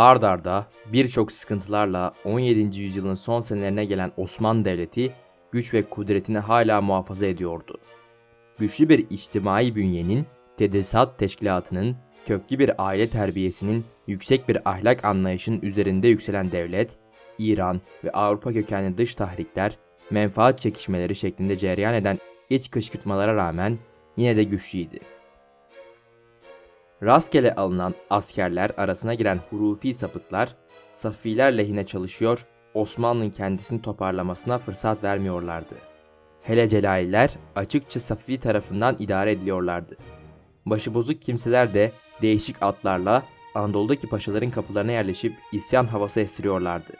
Ard arda birçok sıkıntılarla 17. yüzyılın son senelerine gelen Osmanlı Devleti güç ve kudretini hala muhafaza ediyordu. Güçlü bir içtimai bünyenin, tedrisat teşkilatının, köklü bir aile terbiyesinin, yüksek bir ahlak anlayışının üzerinde yükselen devlet, İran ve Avrupa kökenli dış tahrikler, menfaat çekişmeleri şeklinde cereyan eden iç kışkırtmalara rağmen yine de güçlüydü. Rastgele alınan askerler arasına giren hurufi sapıklar, Safiler lehine çalışıyor, Osmanlı'nın kendisini toparlamasına fırsat vermiyorlardı. Hele Celaliler açıkça Safi tarafından idare ediliyorlardı. Başıbozuk kimseler de değişik atlarla Anadolu'daki paşaların kapılarına yerleşip isyan havası estiriyorlardı.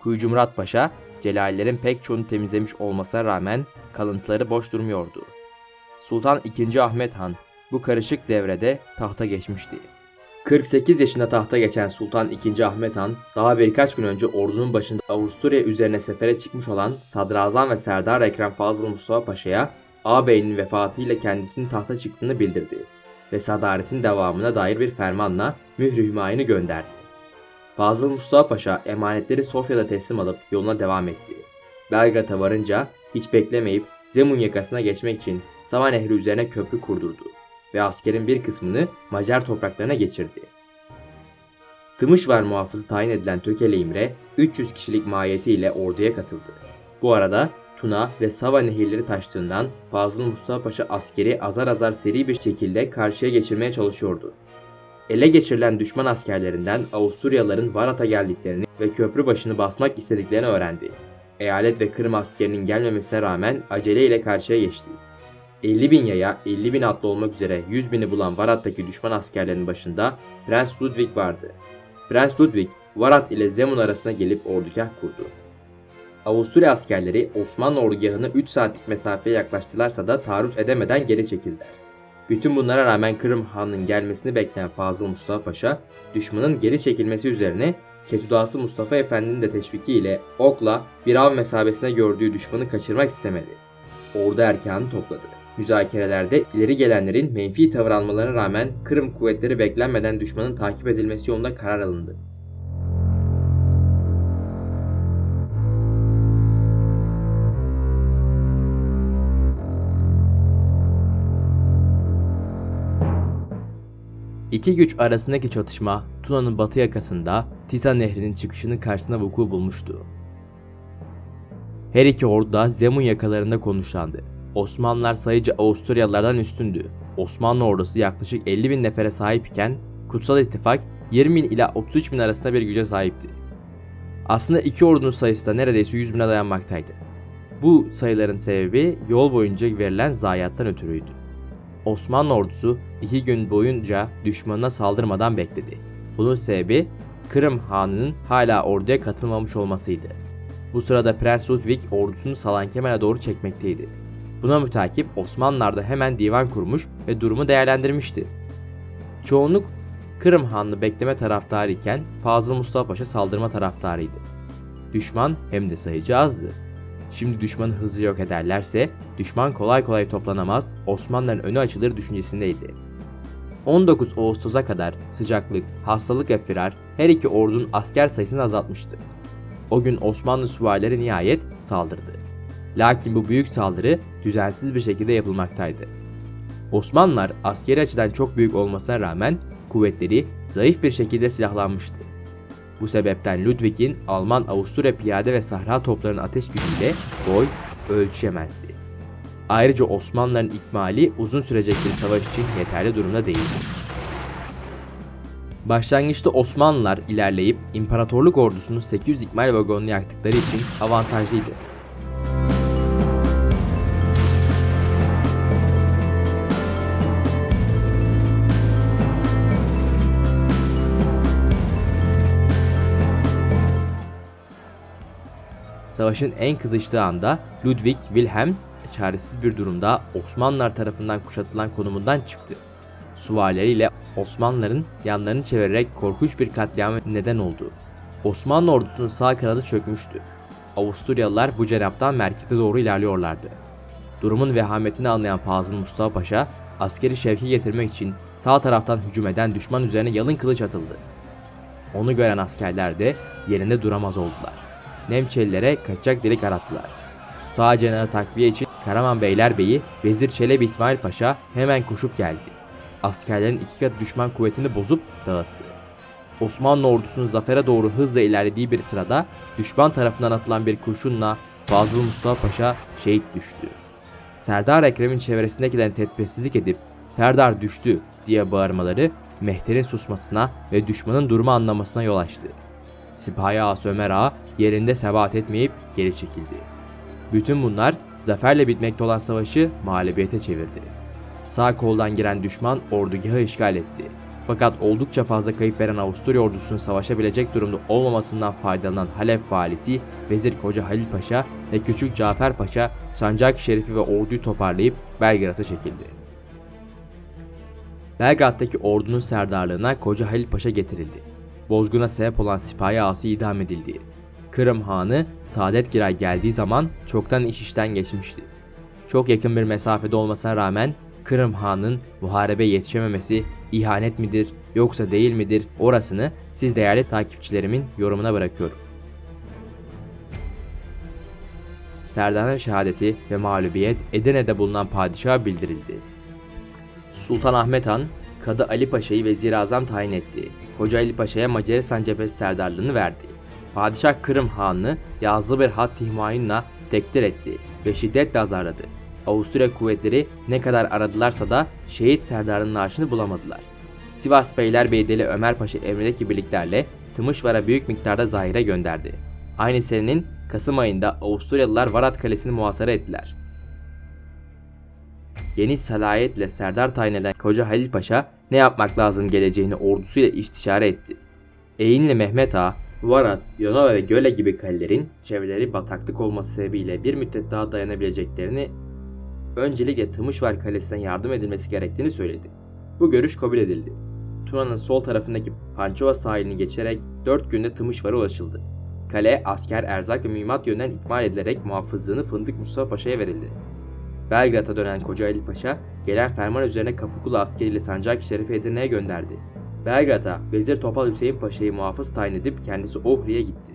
Kuyucu Murat Paşa, Celalilerin pek çoğunu temizlemiş olmasına rağmen kalıntıları boş durmuyordu. Sultan II. Ahmet Han bu karışık devrede tahta geçmişti. 48 yaşında tahta geçen Sultan II. Ahmet Han, daha birkaç gün önce ordunun başında Avusturya üzerine sefere çıkmış olan Sadrazam ve Serdar Ekrem Fazıl Mustafa Paşa'ya ağabeyinin vefatıyla kendisinin tahta çıktığını bildirdi ve sadaretin devamına dair bir fermanla mührü hümayunu gönderdi. Fazıl Mustafa Paşa emanetleri Sofya'da teslim alıp yoluna devam etti. Belgrad'a varınca hiç beklemeyip Zemun yakasına geçmek için Sava Nehri üzerine köprü kurdurdu ve askerin bir kısmını Macar topraklarına geçirdi. Tımışvar muhafızı tayin edilen Tökeli İmre 300 kişilik mahiyetiyle orduya katıldı. Bu arada Tuna ve Sava nehirleri taştığından Fazıl Mustafa Paşa askeri azar azar seri bir şekilde karşıya geçirmeye çalışıyordu. Ele geçirilen düşman askerlerinden Avusturyalıların Varat'a geldiklerini ve köprü başını basmak istediklerini öğrendi. Eyalet ve Kırım askerinin gelmemesine rağmen aceleyle karşıya geçti. 50 bin yaya 50 bin atlı olmak üzere 100 bini bulan Varat'taki düşman askerlerinin başında Prens Ludwig vardı. Prens Ludwig, Varat ile Zemun arasına gelip ordugah kurdu. Avusturya askerleri Osmanlı ordugahına 3 saatlik mesafeye yaklaştılarsa da taarruz edemeden geri çekildiler. Bütün bunlara rağmen Kırım Han'ın gelmesini bekleyen Fazıl Mustafa Paşa, düşmanın geri çekilmesi üzerine Ketudası Mustafa Efendi'nin de teşvikiyle okla bir av mesabesine gördüğü düşmanı kaçırmak istemedi. Ordu erkanı topladı. Müzakerelerde ileri gelenlerin menfi tavır almalarına rağmen Kırım kuvvetleri beklenmeden düşmanın takip edilmesi yolunda karar alındı. İki güç arasındaki çatışma Tuna'nın batı yakasında Tisa Nehri'nin çıkışının karşısında vuku bulmuştu. Her iki ordu da Zemun yakalarında konuşlandı. Osmanlılar sayıca Avusturyalılardan üstündü. Osmanlı ordusu yaklaşık 50 bin nefere sahip iken Kutsal İttifak 20 bin ila 33 bin arasında bir güce sahipti. Aslında iki ordunun sayısı da neredeyse 100 bine dayanmaktaydı. Bu sayıların sebebi yol boyunca verilen zayiattan ötürüydü. Osmanlı ordusu iki gün boyunca düşmanına saldırmadan bekledi. Bunun sebebi Kırım Hanı'nın hala orduya katılmamış olmasıydı. Bu sırada Prens Ludwig ordusunu Salankemen'e doğru çekmekteydi. Buna mütakip Osmanlılar da hemen divan kurmuş ve durumu değerlendirmişti. Çoğunluk Kırım Hanlı bekleme taraftarı iken Fazıl Mustafa Paşa saldırma taraftarıydı. Düşman hem de sayıcı azdı. Şimdi düşmanı hızlı yok ederlerse düşman kolay kolay toplanamaz, Osmanlıların önü açılır düşüncesindeydi. 19 Ağustos'a kadar sıcaklık, hastalık ve firar her iki ordunun asker sayısını azaltmıştı. O gün Osmanlı süvarileri nihayet saldırdı. Lakin bu büyük saldırı düzensiz bir şekilde yapılmaktaydı. Osmanlılar askeri açıdan çok büyük olmasına rağmen kuvvetleri zayıf bir şekilde silahlanmıştı. Bu sebepten Ludwig'in Alman, Avusturya piyade ve sahra toplarının ateş gücüyle boy ölçüşemezdi. Ayrıca Osmanlıların ikmali uzun sürecek bir savaş için yeterli durumda değildi. Başlangıçta Osmanlılar ilerleyip imparatorluk ordusunu 800 ikmal vagonunu yaktıkları için avantajlıydı. Savaşın en kızıştığı anda Ludwig Wilhelm çaresiz bir durumda Osmanlılar tarafından kuşatılan konumundan çıktı. Suvarileriyle Osmanlıların yanlarını çevirerek korkunç bir katliama neden oldu. Osmanlı ordusunun sağ kanadı çökmüştü. Avusturyalılar bu cenaptan merkeze doğru ilerliyorlardı. Durumun vehametini anlayan Fazıl Mustafa Paşa, askeri şevki getirmek için sağ taraftan hücum eden düşman üzerine yalın kılıç atıldı. Onu gören askerler de yerinde duramaz oldular. Nemçelilere kaçacak delik arattılar. Sağ cenahı takviye için Karaman Beylerbeyi Vezir Çelebi İsmail Paşa hemen koşup geldi. Askerlerin iki kat düşman kuvvetini bozup dağıttı. Osmanlı ordusunun zafere doğru hızla ilerlediği bir sırada düşman tarafından atılan bir kurşunla Fazıl Mustafa Paşa şehit düştü. Serdar Ekrem'in çevresindekilerin tedbirsizlik edip Serdar düştü diye bağırmaları Mehter'in susmasına ve düşmanın durumu anlamasına yol açtı. Sipahi Ağası Ömer Ağa yerinde sebat etmeyip geri çekildi. Bütün bunlar zaferle bitmekte olan savaşı mağlubiyete çevirdi. Sağ koldan giren düşman ordugahı işgal etti. Fakat oldukça fazla kayıp veren Avusturya ordusunun savaşabilecek durumda olmamasından faydalanan Halep valisi Vezir Koca Halil Paşa ve Küçük Cafer Paşa sancak şerifi ve orduyu toparlayıp Belgrad'a çekildi. Belgrad'daki ordunun serdarlığına Koca Halil Paşa getirildi. Bozguna sebep olan sipahi ağası idam edildi. Kırım Hanı Saadet Giray geldiği zaman çoktan iş işten geçmişti. Çok yakın bir mesafede olmasına rağmen Kırım Han'ın muharebe yetişememesi ihanet midir yoksa değil midir orasını siz değerli takipçilerimin yorumuna bırakıyorum. Serdar'ın şehadeti ve mağlubiyet Edirne'de bulunan padişaha bildirildi. Sultan Ahmet Han, Kadı Ali Paşa'yı vezir azam tayin etti. Koca Ali Paşa'ya Macaristan cephesi serdarlığını verdi. Padişah Kırım Han'ı yazılı bir hat ihmayinle tekdir etti ve şiddetle azarladı. Avusturya kuvvetleri ne kadar aradılarsa da şehit serdarın naaşını bulamadılar. Sivas Beylerbeyi Ömer Paşa emrindeki birliklerle Tımışvar'a büyük miktarda zahire gönderdi. Aynı senenin Kasım ayında Avusturyalılar Varat Kalesi'ni muhasara ettiler. Geniş salahiyetle Serdar tayin eden Koca Halil Paşa ne yapmak lazım geleceğini ordusuyla istişare etti. Eğinli Mehmet Ağa, Varat, Yonova ve Göle gibi kalelerin çevreleri bataklık olması sebebiyle bir müddet daha dayanabileceklerini öncelikle Tımışvar Kalesi'ne yardım edilmesi gerektiğini söyledi. Bu görüş kabul edildi. Tuna'nın sol tarafındaki Pançova sahilini geçerek 4 günde Tımışvar'a ulaşıldı. Kale, asker, erzak ve mühimmat yönden ikmal edilerek muhafızlığını Fındık Mustafa Paşa'ya verildi. Belgrad'a dönen Kocaeli Paşa, gelen ferman üzerine Kapıkulu askeriyle Sancak-ı Şerifi Edirne'ye gönderdi. Belgrad'a Vezir Topal Hüseyin Paşa'yı muhafız tayin edip kendisi Ohri'ye gitti.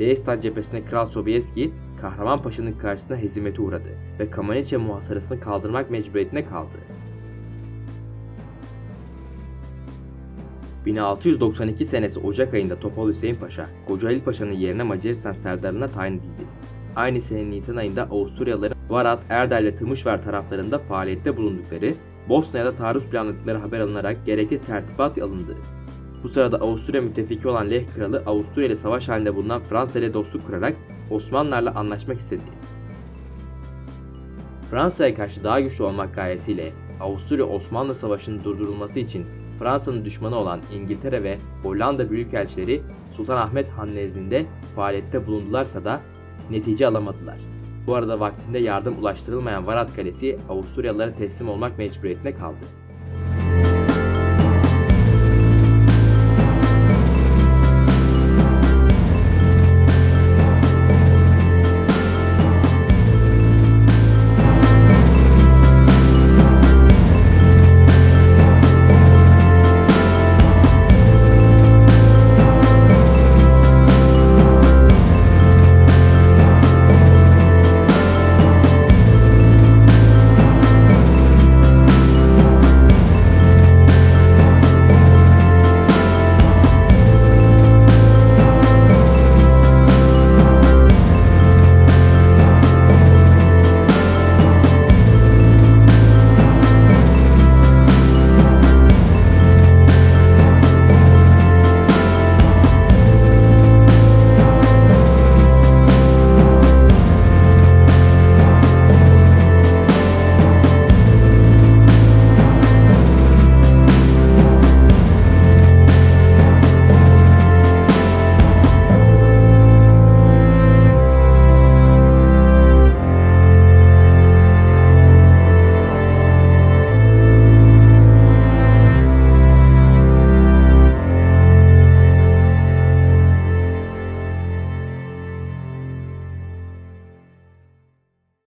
Leistan cephesinde Kral Sobieski, Kahraman Paşa'nın karşısına hezimete uğradı ve Kamaniçe muhasarasını kaldırmak mecburiyetine kaldı. 1692 senesi Ocak ayında Topal Hüseyin Paşa, Kocaeli Paşa'nın yerine Macaristan serdarlığına tayin edildi. Aynı sene Nisan ayında Avusturyalıların Varat, Erdel ve Tımışvar taraflarında faaliyette bulundukları, Bosna'ya da taarruz planladıkları haber alınarak gerekli tertibat alındı. Bu sırada Avusturya müttefiki olan Leh Kralı Avusturya ile savaş halinde bulunan Fransa ile dostluk kurarak Osmanlılarla anlaşmak istedi. Fransa'ya karşı daha güçlü olmak gayesiyle Avusturya-Osmanlı Savaşı'nın durdurulması için Fransa'nın düşmanı olan İngiltere ve Hollanda büyükelçileri Sultan Ahmet Han nezdinde faaliyette bulundularsa da netice alamadılar. Bu arada vaktinde yardım ulaştırılmayan Varat Kalesi Avusturyalılara teslim olmak mecburiyetine kaldı.